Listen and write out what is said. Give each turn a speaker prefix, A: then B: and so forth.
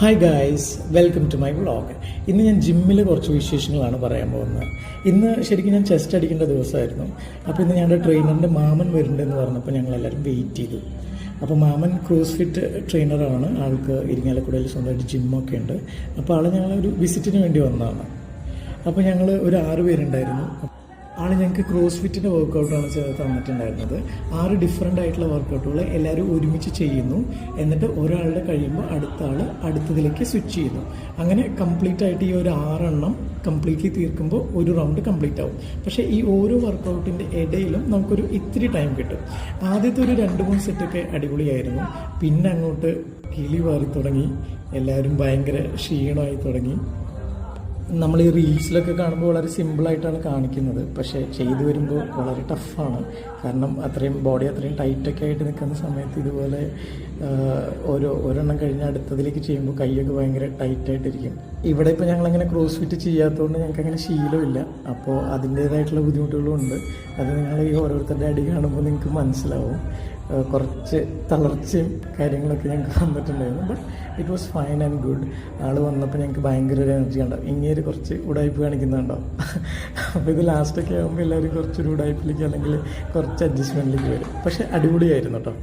A: Hi guys welcome to my vlog ഇന്ന് ഞാൻ ജിമ്മിൽ കുറച്ച് വിശേഷങ്ങളാണ് പറയാൻ പോകുന്നത്. ഇന്ന് ശരിക്കും ഞാൻ ചെസ്റ്റ് അടിക്കേണ്ട ദിവസമായിരുന്നു. അപ്പോൾ ഇന്ന് ഞങ്ങളുടെ ട്രെയിനറിന്റെ മാമൻ വരുന്നുണ്ടെന്ന് പറഞ്ഞപ്പോൾ ഞങ്ങൾ എല്ലാവരും വെയിറ്റ് ചെയ്തു. അപ്പോൾ മാമൻ ക്രൂസ് ഫിറ്റ് ട്രെയിനറാണ് ആൾക്ക് ഇരിങ്ങാലക്കുടയിൽ സ്വന്തമായിട്ട് ജിമ്മൊക്കെ ഉണ്ട്. അപ്പോൾ ആൾ ഞങ്ങളൊരു വിസിറ്റിന് വേണ്ടി വന്നതാണ്. അപ്പോൾ ഞങ്ങൾ ഒരു ആറ് പേരുണ്ടായിരുന്നു. ആൾ ഞങ്ങൾക്ക് ക്രോസ് ഫിറ്റിന്റെ വർക്കൗട്ടാണ് തന്നിട്ടുണ്ടായിരുന്നത്. ആറ് ഡിഫറെന്റ് ആയിട്ടുള്ള വർക്കൗട്ടുകൾ എല്ലാവരും ഒരുമിച്ച് ചെയ്യുന്നു. എന്നിട്ട് ഒരാളുടെ കഴിയുമ്പോൾ അടുത്ത ആൾ അടുത്തതിലേക്ക് സ്വിച്ച് ചെയ്യുന്നു. അങ്ങനെ കംപ്ലീറ്റ് ആയിട്ട് ഈ ഒരു ആറെണ്ണം കംപ്ലീറ്റ്ലി തീർക്കുമ്പോൾ ഒരു റൗണ്ട് കംപ്ലീറ്റ് ആവും. പക്ഷേ ഈ ഓരോ വർക്കൗട്ടിന്റെ ഇടയിലും നമുക്കൊരു ഇത്തിരി ടൈം കിട്ടും. ആദ്യത്തെ ഒരു രണ്ട് മൂന്ന് സെറ്റൊക്കെ അടിപൊളിയായിരുന്നു. പിന്നെ അങ്ങോട്ട് കിളി പാറി തുടങ്ങി. എല്ലാവരും ഭയങ്കര ക്ഷീണമായി തുടങ്ങി. നമ്മൾ ഈ റീൽസിലൊക്കെ കാണുമ്പോൾ വളരെ സിമ്പിളായിട്ടാണ് കാണിക്കുന്നത്. പക്ഷേ ചെയ്തു വരുമ്പോൾ വളരെ ടഫാണ്. കാരണം അത്രയും ബോഡി അത്രയും ടൈറ്റൊക്കെ ആയിട്ട് നിൽക്കുന്ന സമയത്ത് ഇതുപോലെ ഓരോ ഒരെണ്ണം കഴിഞ്ഞ അടുത്തതിലേക്ക് ചെയ്യുമ്പോൾ കൈയൊക്കെ ഭയങ്കര ടൈറ്റായിട്ടിരിക്കും. ഇവിടെ ഇപ്പോൾ ഞങ്ങളങ്ങനെ ക്രോസ് ഫിറ്റ് ചെയ്യാത്തതുകൊണ്ട് ഞങ്ങൾക്ക് അങ്ങനെ ശീലമില്ല. അപ്പോൾ അതിന്റേതായിട്ടുള്ള ബുദ്ധിമുട്ടുകളും ഉണ്ട് അത് നിങ്ങൾ ഈ ഓരോരുത്തരുടെ അടി കാണുമ്പോൾ നിങ്ങൾക്ക് മനസ്സിലാവും. കുറച്ച് തളർച്ചയും കാര്യങ്ങളൊക്കെ ഞങ്ങൾക്ക് വന്നിട്ടുണ്ടായിരുന്നു. But it was fine and good ആൾ വന്നപ്പോൾ ഞങ്ങൾക്ക് ഭയങ്കര ഒരു എനർജി ഉണ്ടാവും ഇങ്ങനെ കുറച്ച് ഉടായ്പ് കാണിക്കുന്നുണ്ടാവും അപ്പോൾ ഇത് ലാസ്റ്റൊക്കെ ആകുമ്പോൾ എല്ലാവരും കുറച്ചൊരു ഉടായ്പിലേക്ക് അല്ലെങ്കിൽ കുറച്ച് അഡ്ജസ്റ്റ്മെന്റിലേക്ക് വരും. പക്ഷേ അടിപൊളിയായിരുന്നു കേട്ടോ